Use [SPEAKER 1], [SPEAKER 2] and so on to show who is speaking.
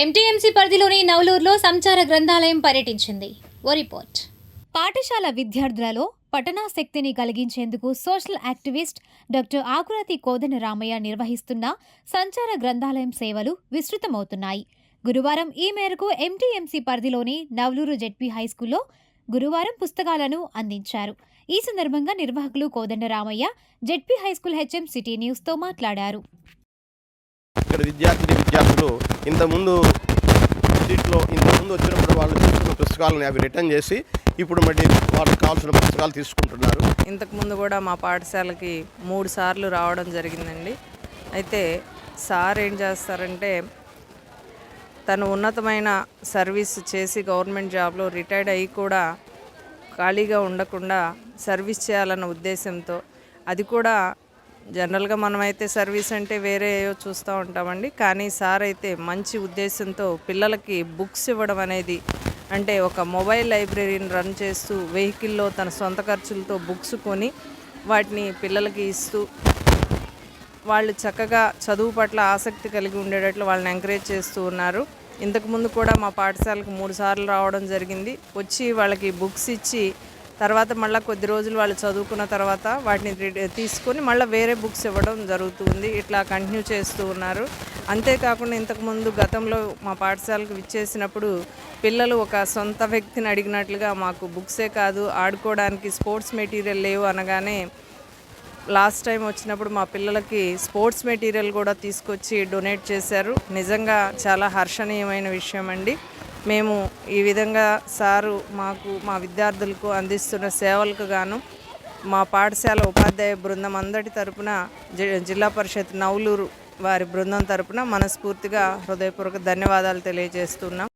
[SPEAKER 1] MTMC పరిధిలోని నవలూరులో సంచార గ్రంథాలయం పర్యటించింది. ఓ రిపోర్ట్. పాఠశాల విద్యార్థులలో పఠనాశక్తిని కలిగించేందుకు social activist doctor Akurathi Kodanda Ramayya నిర్వహిస్తున్న సంచార గ్రంథాలయం సేవలు విస్తృతమవుతున్నాయి. గురువారం ఈ మేరకు ఎంటీఎంసీ పరిధిలోని నవలూరు జెడ్పీ హైస్కూల్లో గురువారం పుస్తకాలను అందించారు. ఈ సందర్భంగా నిర్వాహకులు Kodandaramayya ZP high school HM city న్యూస్తో మాట్లాడారు.
[SPEAKER 2] ఇక్కడ విద్యార్థి విద్యార్థులు ఇంతకుముందు సీట్లో ఇంతకుముందు వచ్చినప్పుడు వాళ్ళు తీసుకున్న పుస్తకాలను అవి రిటర్న్ చేసి ఇప్పుడు మళ్ళీ వాళ్ళకి కావాల్సిన పుస్తకాలు తీసుకుంటున్నారు.
[SPEAKER 3] ఇంతకుముందు కూడా మా పాఠశాలకి మూడు సార్లు రావడం జరిగిందండి. అయితే సార్ ఏం చేస్తారంటే తను ఉన్నతమైన సర్వీస్ చేసి గవర్నమెంట్ జాబ్లో రిటైర్డ్ అయ్యి కూడా ఖాళీగా ఉండకుండా సర్వీస్ చేయాలన్న ఉద్దేశంతో అది కూడా జనరల్గా మనమైతే సర్వీస్ అంటే వేరే చూస్తూ ఉంటామండి. కానీ సార్ అయితే మంచి ఉద్దేశంతో పిల్లలకి బుక్స్ ఇవ్వడం అనేది అంటే ఒక మొబైల్ లైబ్రరీని రన్ చేస్తూ వెహికల్లో తన సొంత ఖర్చులతో బుక్స్ కొని వాటిని పిల్లలకి ఇస్తూ వాళ్ళు చక్కగా చదువు పట్ల ఆసక్తి కలిగి ఉండేటట్లు వాళ్ళని ఎంకరేజ్ చేస్తూ ఉన్నారు. ఇంతకుముందు కూడా మా పాఠశాలకు మూడు సార్లు రావడం జరిగింది. వచ్చి వాళ్ళకి బుక్స్ ఇచ్చి తర్వాత మళ్ళీ కొద్ది రోజులు వాళ్ళు చదువుకున్న తర్వాత వాటిని తీసుకొని మళ్ళీ వేరే బుక్స్ ఇవ్వడం జరుగుతుంది. ఇట్లా కంటిన్యూ చేస్తూ ఉన్నారు. అంతేకాకుండా ఇంతకుముందు గతంలో మా పాఠశాలకు విచ్చేసినప్పుడు పిల్లలు ఒక సొంత వ్యక్తిని అడిగినట్లుగా మాకు బుక్సే కాదు ఆడుకోవడానికి స్పోర్ట్స్ మెటీరియల్ లేవు అనగానే లాస్ట్ టైం వచ్చినప్పుడు మా పిల్లలకి స్పోర్ట్స్ మెటీరియల్ కూడా తీసుకొచ్చి డొనేట్ చేశారు. నిజంగా చాలా హర్షణీయమైన విషయం అండి మేము ఈ విధంగా సారు మాకు మా విద్యార్థులకు అందిస్తున్న సేవలకు గాను మా పాఠశాల ఉపాధ్యాయ బృందం అందరి తరపున జి- జిల్లా పరిషత్ నవలూరు వారి బృందం తరపున మనస్ఫూర్తిగా హృదయపూర్వక ధన్యవాదాలు తెలియజేస్తున్నాం.